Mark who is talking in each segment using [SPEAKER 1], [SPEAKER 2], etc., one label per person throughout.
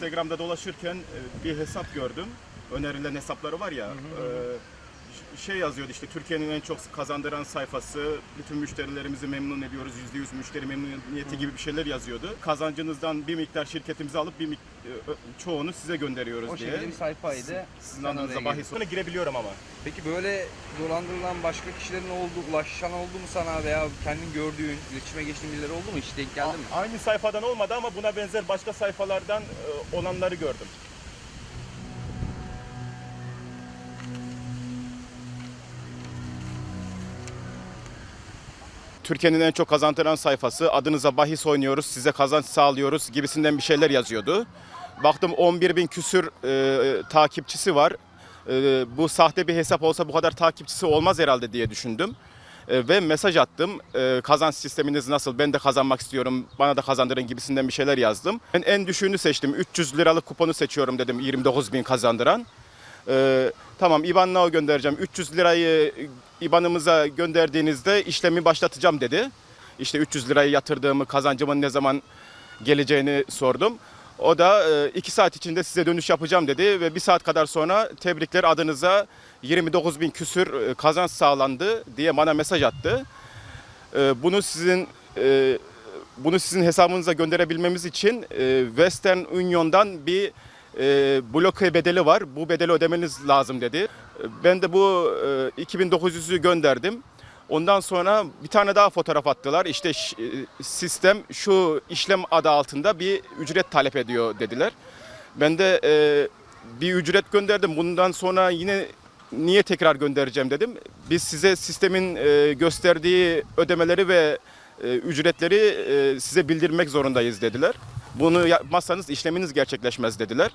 [SPEAKER 1] Instagram'da dolaşırken e, bir hesap gördüm. Önerilen hesapları var ya. e, ş- şey yazıyordu işte Türkiye'nin en çok kazandıran sayfası. Bütün müşterilerimizi memnun ediyoruz. %100 müşteri memnuniyeti gibi bir şeyler yazıyordu. Kazancınızdan bir miktar şirketimize alıp bir mik- e, çoğunu size gönderiyoruz
[SPEAKER 2] O
[SPEAKER 1] diye.
[SPEAKER 2] şekilde bir sayfaydı.
[SPEAKER 1] Sizin
[SPEAKER 2] Sen
[SPEAKER 1] adınıza
[SPEAKER 2] oraya
[SPEAKER 1] bahis sonra girebiliyorum ama.
[SPEAKER 2] Peki böyle dolandırılan başka kişilerin oldu, ulaşan oldu mu sana veya kendin gördüğün, iletişime geçtiğin birileri oldu mu? Hiç denk geldi mi?
[SPEAKER 1] A- Aynı sayfadan olmadı ama buna benzer başka sayfalardan e, olanları gördüm. Türkiye'nin en çok kazandıran sayfası. Adınıza bahis oynuyoruz, size kazanç sağlıyoruz gibisinden bir şeyler yazıyordu. Baktım 11 bin küsür e, takipçisi var. E, bu sahte bir hesap olsa bu kadar takipçisi olmaz herhalde diye düşündüm. E, ve mesaj attım. E, kazanç sisteminiz nasıl? Ben de kazanmak istiyorum. Bana da kazandırın gibisinden bir şeyler yazdım. Ben en düşüğünü seçtim. 300 liralık kuponu seçiyorum dedim 29 bin kazandıran. E, tamam IBAN Now göndereceğim. 300 lirayı IBAN'ımıza gönderdiğinizde işlemi başlatacağım dedi. İşte 300 lirayı yatırdığımı, kazancımın ne zaman geleceğini sordum. O da e, iki saat içinde size dönüş yapacağım dedi ve bir saat kadar sonra tebrikler adınıza 29 bin küsür e, kazanç sağlandı diye bana mesaj attı. E, Bunu sizin e, bunu sizin hesabınıza gönderebilmemiz için e, Western Union'dan bir e, bloke bedeli var. Bu bedeli ödemeniz lazım dedi. Ben de bu e, 2900'ü gönderdim. Ondan sonra bir tane daha fotoğraf attılar. İşte e, sistem şu işlem adı altında bir ücret talep ediyor dediler. Ben de e, bir ücret gönderdim. Bundan sonra yine niye tekrar göndereceğim dedim. Biz size sistemin e, gösterdiği ödemeleri ve e, ücretleri e, size bildirmek zorundayız dediler. Bunu yapmazsanız işleminiz gerçekleşmez dediler.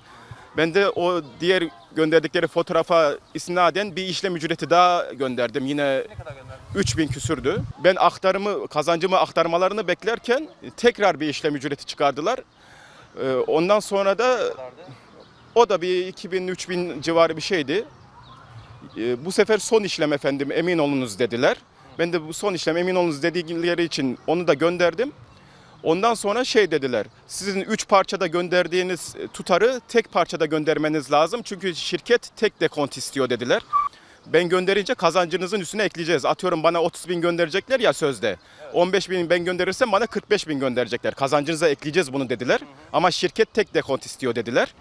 [SPEAKER 1] Ben de o diğer gönderdikleri fotoğrafa isnaden bir işlem ücreti daha gönderdim. Yine
[SPEAKER 2] Ne kadar gönderdin?
[SPEAKER 1] 3000 küsürdü. Ben aktarımı, kazancımı aktarmalarını beklerken tekrar bir işlem ücreti çıkardılar. Ee, Ondan sonra da o da bir 2000-3000 civarı bir şeydi. Ee, Bu sefer son işlem efendim emin olunuz dediler. Ben de bu son işlem emin olunuz dedikleri için onu da gönderdim. Ondan sonra şey dediler. Sizin üç parçada gönderdiğiniz tutarı tek parçada göndermeniz lazım. Çünkü şirket tek dekont istiyor dediler. Ben gönderince kazancınızın üstüne ekleyeceğiz. Atıyorum bana 30 bin gönderecekler ya sözde. 15 bin ben gönderirsem bana 45 bin gönderecekler. Kazancınıza ekleyeceğiz bunu dediler. Ama şirket tek dekont istiyor dediler.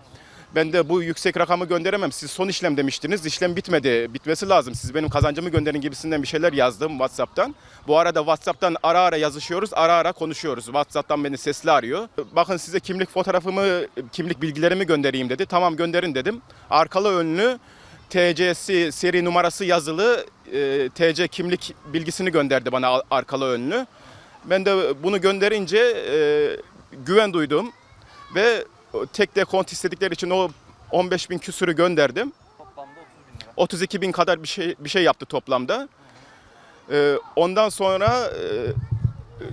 [SPEAKER 1] Ben de bu yüksek rakamı gönderemem. Siz son işlem demiştiniz. İşlem bitmedi. Bitmesi lazım. Siz benim kazancımı gönderin gibisinden bir şeyler yazdım WhatsApp'tan. Bu arada WhatsApp'tan ara ara yazışıyoruz. Ara ara konuşuyoruz. WhatsApp'tan beni sesli arıyor. Bakın size kimlik fotoğrafımı, kimlik bilgilerimi göndereyim dedi. Tamam gönderin dedim. Arkalı önlü TC'si seri numarası yazılı e, TC kimlik bilgisini gönderdi bana al- arkalı önlü. Ben de bunu gönderince e, güven duydum ve tek dekont istedikleri için o 15 bin küsürü gönderdim.
[SPEAKER 2] Toplamda 30 bin lira.
[SPEAKER 1] 32 bin kadar bir şey bir şey yaptı toplamda. E, ondan sonra e,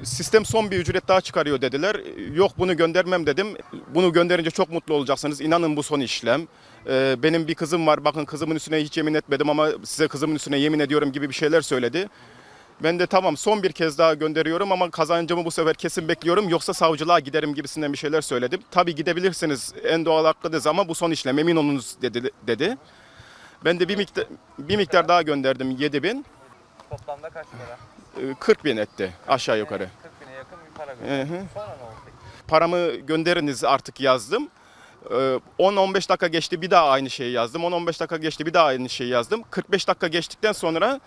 [SPEAKER 1] sistem son bir ücret daha çıkarıyor dediler. Yok bunu göndermem dedim. Bunu gönderince çok mutlu olacaksınız. İnanın bu son işlem. Ee, benim bir kızım var. Bakın kızımın üstüne hiç yemin etmedim ama size kızımın üstüne yemin ediyorum gibi bir şeyler söyledi. Ben de tamam son bir kez daha gönderiyorum ama kazancımı bu sefer kesin bekliyorum. Yoksa savcılığa giderim gibisinden bir şeyler söyledim. Tabii gidebilirsiniz en doğal hakkınız ama bu son işlem emin olunuz dedi. dedi. Ben de bir miktar, bir miktar daha gönderdim 7 bin.
[SPEAKER 2] Toplamda kaç para?
[SPEAKER 1] Ee, 40 bin etti aşağı yukarı.
[SPEAKER 2] 40 bine yakın bir para
[SPEAKER 1] hı.
[SPEAKER 2] Sonra ne oldu peki?
[SPEAKER 1] paramı gönderiniz artık yazdım. Ee, 10-15 dakika geçti bir daha aynı şeyi yazdım. 10-15 dakika geçti bir daha aynı şeyi yazdım. 45 dakika geçtikten sonra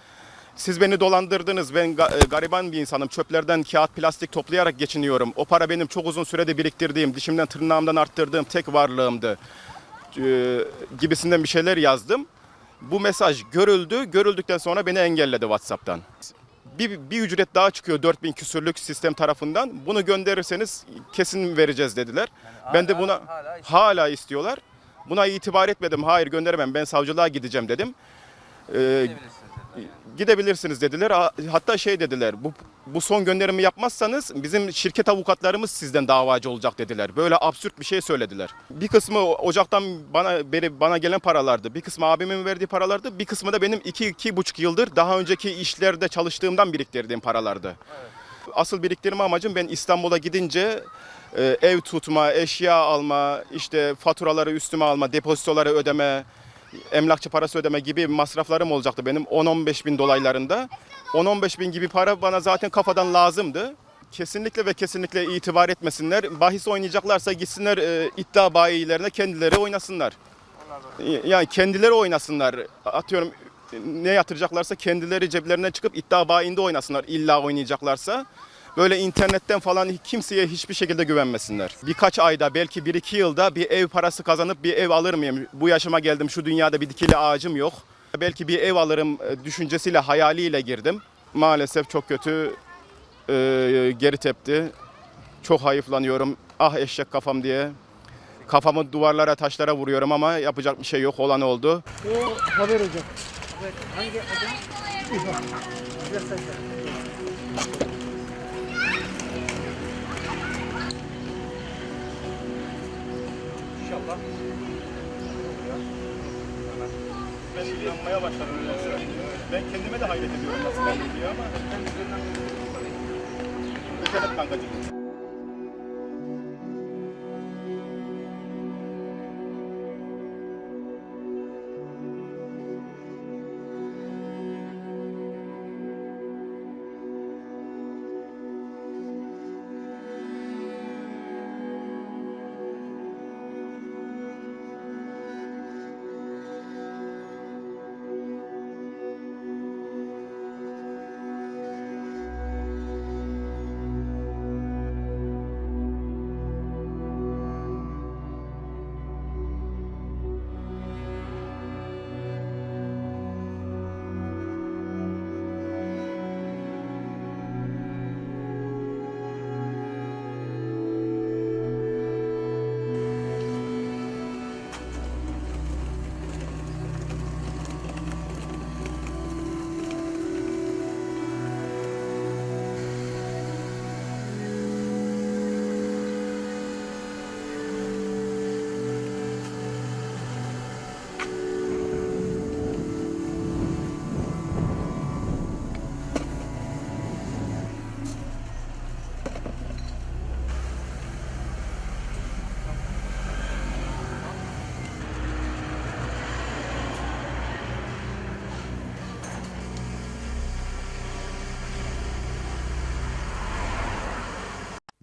[SPEAKER 1] siz beni dolandırdınız. Ben e, gariban bir insanım. Çöplerden kağıt plastik toplayarak geçiniyorum. O para benim çok uzun sürede biriktirdiğim, dişimden tırnağımdan arttırdığım tek varlığımdı. Ee, gibisinden bir şeyler yazdım. Bu mesaj görüldü. Görüldükten sonra beni engelledi WhatsApp'tan. Bir, bir ücret daha çıkıyor 4000 küsürlük sistem tarafından. Bunu gönderirseniz kesin vereceğiz dediler. ben de
[SPEAKER 2] hala-
[SPEAKER 1] buna
[SPEAKER 2] hala işte-
[SPEAKER 1] hala istiyorlar. Buna itibar etmedim. Hayır gönderemem. Ben savcılığa gideceğim dedim. Ee,
[SPEAKER 2] Gidebilirsiniz dediler.
[SPEAKER 1] Hatta şey dediler. Bu bu son gönderimi yapmazsanız bizim şirket avukatlarımız sizden davacı olacak dediler. Böyle absürt bir şey söylediler. Bir kısmı Ocak'tan bana beri bana gelen paralardı. Bir kısmı abimin verdiği paralardı. Bir kısmı da benim iki, iki buçuk yıldır daha önceki işlerde çalıştığımdan biriktirdiğim paralardı. Asıl biriktirme amacım ben İstanbul'a gidince e, ev tutma, eşya alma, işte faturaları üstüme alma, depozitoları ödeme, emlakçı parası ödeme gibi masraflarım olacaktı benim 10-15 bin dolaylarında. 10-15 bin gibi para bana zaten kafadan lazımdı. Kesinlikle ve kesinlikle itibar etmesinler. Bahis oynayacaklarsa gitsinler e, iddia bayilerine kendileri oynasınlar. Yani kendileri oynasınlar. Atıyorum ne yatıracaklarsa kendileri ceplerinden çıkıp iddia bayinde oynasınlar illa oynayacaklarsa. Böyle internetten falan kimseye hiçbir şekilde güvenmesinler. Birkaç ayda belki 1-2 yılda bir ev parası kazanıp bir ev alır mıyım? Bu yaşıma geldim şu dünyada bir dikili ağacım yok. Belki bir ev alırım e, düşüncesiyle hayaliyle girdim. Maalesef çok kötü e, geri tepti. Çok hayıflanıyorum. Ah eşek kafam diye. Kafamı duvarlara taşlara vuruyorum ama yapacak bir şey yok olan oldu.
[SPEAKER 3] O haber hocam.
[SPEAKER 2] İnşallah.
[SPEAKER 1] Ben inanmaya başladım. Ben kendime de hayret ediyorum nasıl ben diye ama. Et kankacığım.